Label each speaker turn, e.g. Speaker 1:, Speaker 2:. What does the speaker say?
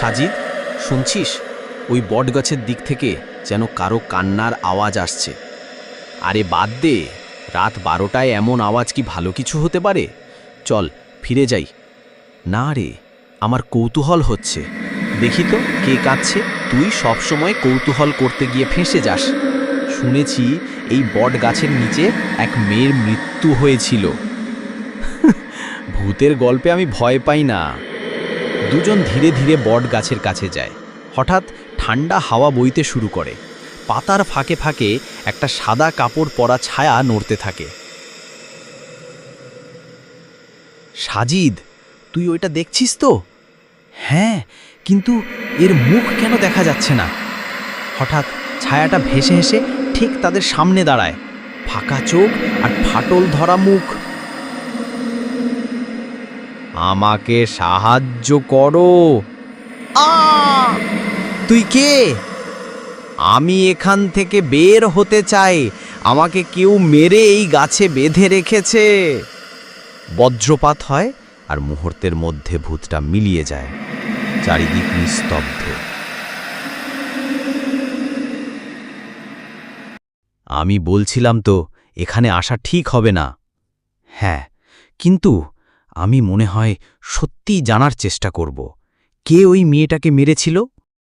Speaker 1: সাজিদ, শুনছিস? ওই বটগাছের দিক থেকে যেন কারও কান্নার আওয়াজ আসছে। আরে বাদ দে, রাত বারোটায় এমন আওয়াজ কি ভালো কিছু হতে পারে? চল, ফিরে যাই। না রে, আমার কৌতূহল হচ্ছে। দেখি তো, কে কাঁদছে? তুই সবসময় কৌতূহল করতে গিয়ে ফেঁসে যাস। শুনেছি এই বট গাছের নিচে এক মেয়ের মৃত্যু হয়েছিল। ভূতের গল্পে আমি ভয় পাই না। দুজন ধীরে ধীরে বট গাছের কাছে যায়। হঠাৎ ঠান্ডা হাওয়া বইতে শুরু করে। পাতার ফাঁকে ফাঁকে একটা সাদা কাপড় পরা ছায়া নড়তে থাকে। সাজিদ, তুই ওইটা দেখছিস তো? হ্যাঁ কিন্তু এর মুখ কেন দেখা যাচ্ছে না? হঠাৎ ছায়াটা ভেসে হেসে ঠিক তাদের সামনে দাঁড়ায়। ফাঁকা চোখ আর ফাটল ধরা মুখ। আমাকে সাহায্য করো। তুই কে? আমি এখান থেকে বের হতে চাই। আমাকে কেউ মেরে এই গাছে বেঁধে রেখেছে। বজ্রপাত হয় আর মুহূর্তের মধ্যে ভূতটা মিলিয়ে যায়। চারিদিক নিস্তব্ধ। আমি বলছিলাম তো এখানে আসা ঠিক হবে না। হ্যাঁ কিন্তু আমি মনে হয় সত্যিই জানার চেষ্টা করব। কে ওই মেয়েটাকে মেরেছিল?